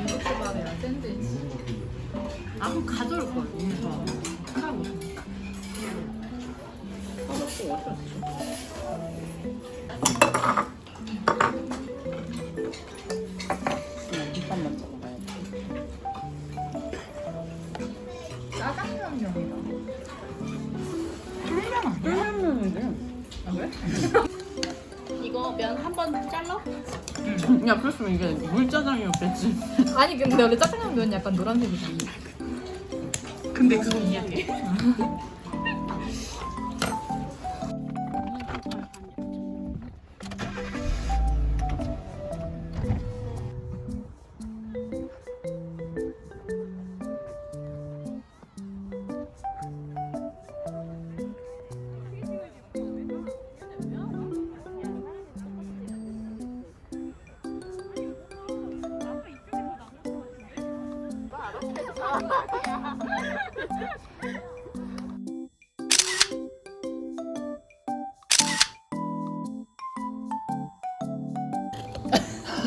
유부초밥이랑 샌드위치. 아무 가져올 걸. 어. 하고. 김밥 먼저 먹어야지. 짜장면이다. 쫄면안 돼? 쫄면면인데. 아, 왜? 이거 면 한 번 잘라? 야 그랬으면 이게 물짜장이었겠지. 아니 근데 원래 짜장면 면 약간 노란색이지. 근데 그건 이야기.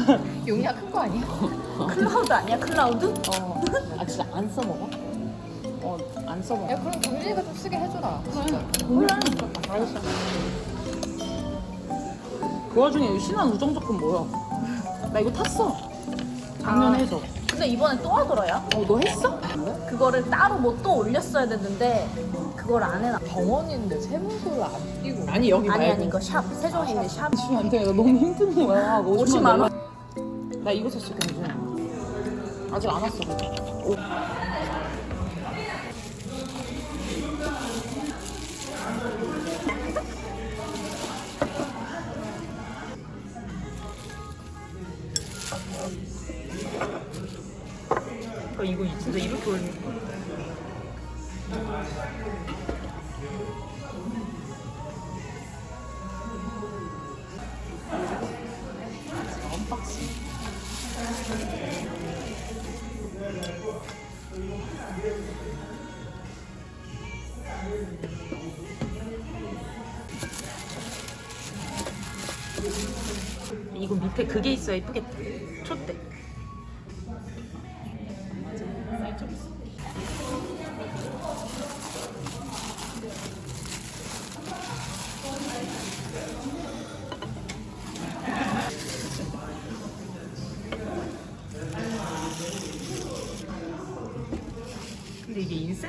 용량 큰거 아니야? 클라우드 아니야 클라우드? 어. 아 진짜 안 써먹어? 어, 안 써먹어. 야 그럼 경진이가 좀 쓰게 해줘라. 몰라. 알았어. 그 와중에 신한 우정 조건 뭐야? 나 이거 탔어. 작년에 해서. 근데 이번에 또 하더라야? 어, 너 했어? 그거를 따로 뭐 또 올렸어야 됐는데 그걸 안 해놔. 병원인데 세무서를 안 띄고. 아니 여기 아니 말고. 아니 이거 샵 세종에 있는 샵. 주면 안 돼. 나 너무 힘든 거야. 50만 원? 나 이거 샀어, 경주. 아직 안 왔어. 오. 어, 이거 진짜 이렇게 올릴 거야. 이거 밑에 그게 있어야 이쁘겠다. 촛대.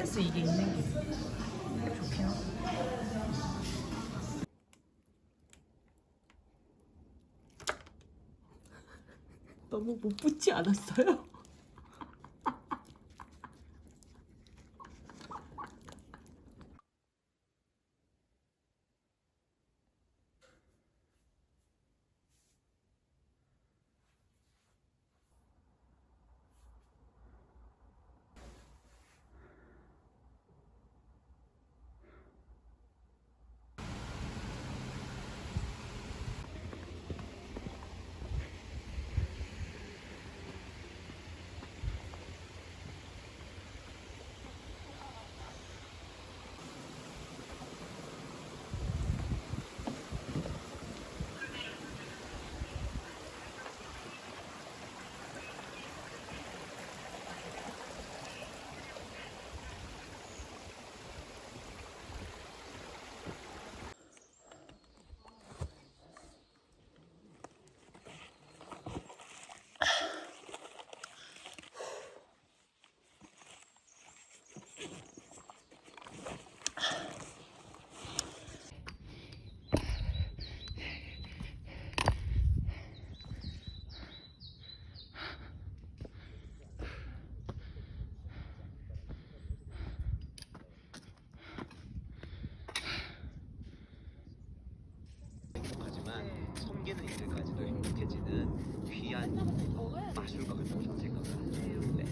인센스 이게 있는 게 좋긴 하다. 너무 못 붙지 않았어요? 하지만 섬기는 이들까지도 행복해지는 귀한 마술과 같다고 생각을 해요. 네.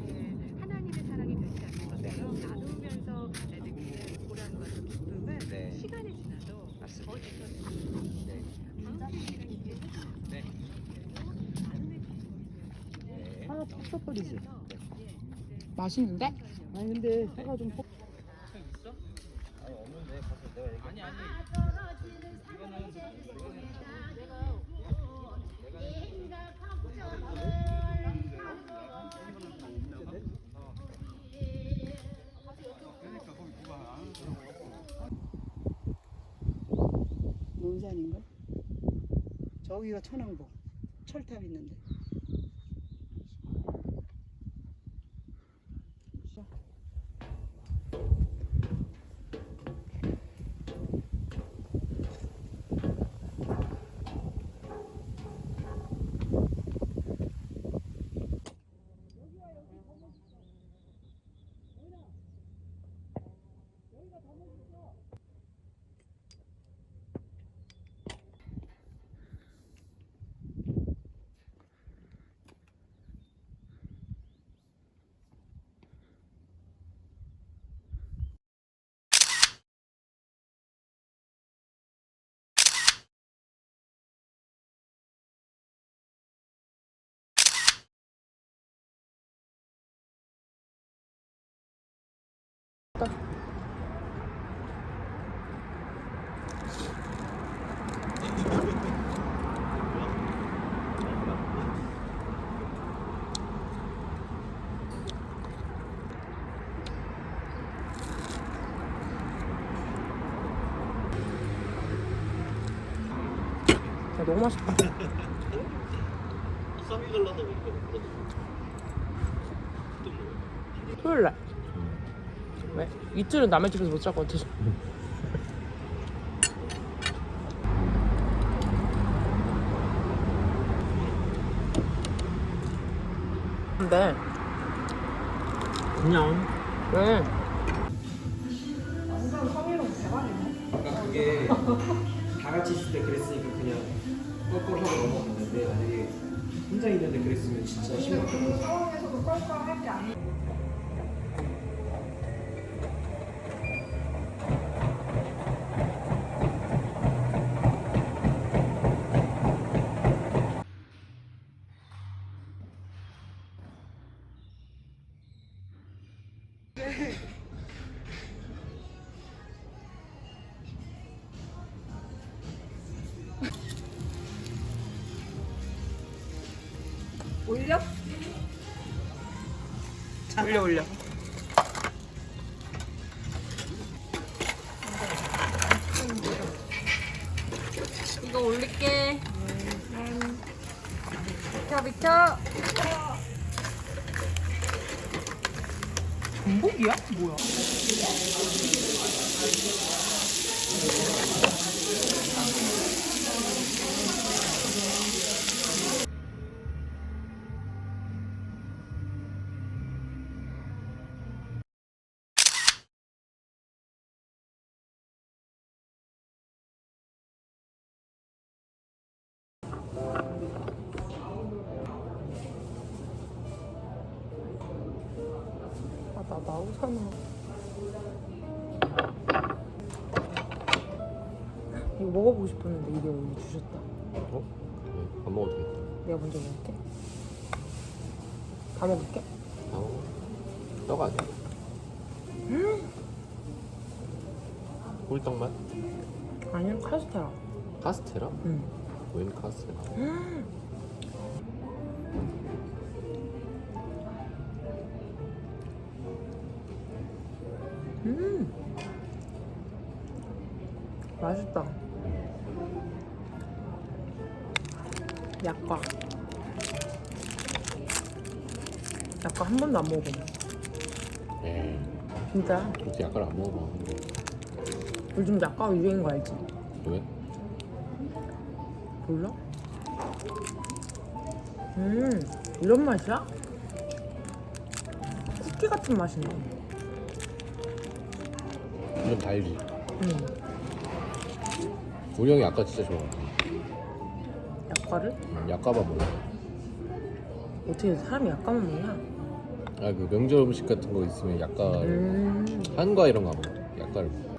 하나님의 사랑이 변치 않는 것처럼 나누면서 느끼는 보람과 그 기쁨은 네. 시간이 지나도 맞습니다. 더 지켜지고 네. 네. 네. 하나 턱턱거리지. 예, 맛있는데? 아니 근데 회가 좀 논산인가? 저기가 천왕봉 철탑 있는데 야, 너무 맛있다. 쌈이 보니까. 토요일 날. 왜? 이틀은 남의 집에서 못잘것 같아서. 근데 그냥 왜? 그러니까 그게 다 같이 있을 때 그랬으니까 그냥 껄껄하고 넘어갔는데 만약에 혼자 있는데 그랬으면 진짜 심각했겠어. 올려? 올려 올려. 이거 올릴게. 비켜 비켜. 전복이야? 뭐야? 나 나오잖아. 이거 먹어보고 싶었는데 이게 오늘 주셨다. 어? 네, 밥 먹어도 되겠다. 내가 먼저 먹을게. 다 먹을게. 다 먹어. 떡 아니야? 꿀떡 맛? 아니야, 카스테라. 카스테라? 응. 웬 카스테라? 음. 맛있다. 약과. 약과 한 번도 안 먹어본. 에이, 진짜. 그렇게 약간 안 먹어봤는데. 요즘 약과 유행인 거 알지? 왜? 몰라? 음, 이런 맛이야? 쿠키 같은 맛이네. 좀 달지. 음, 우리 형이 아까 진짜 좋아. 약과를? 음, 약과밥 먹어. 어떻게 사람이 약과만 먹냐? 아그 명절 음식 같은 거 있으면 약과 음, 한과 이런 거 안 먹어. 약과를 먹어.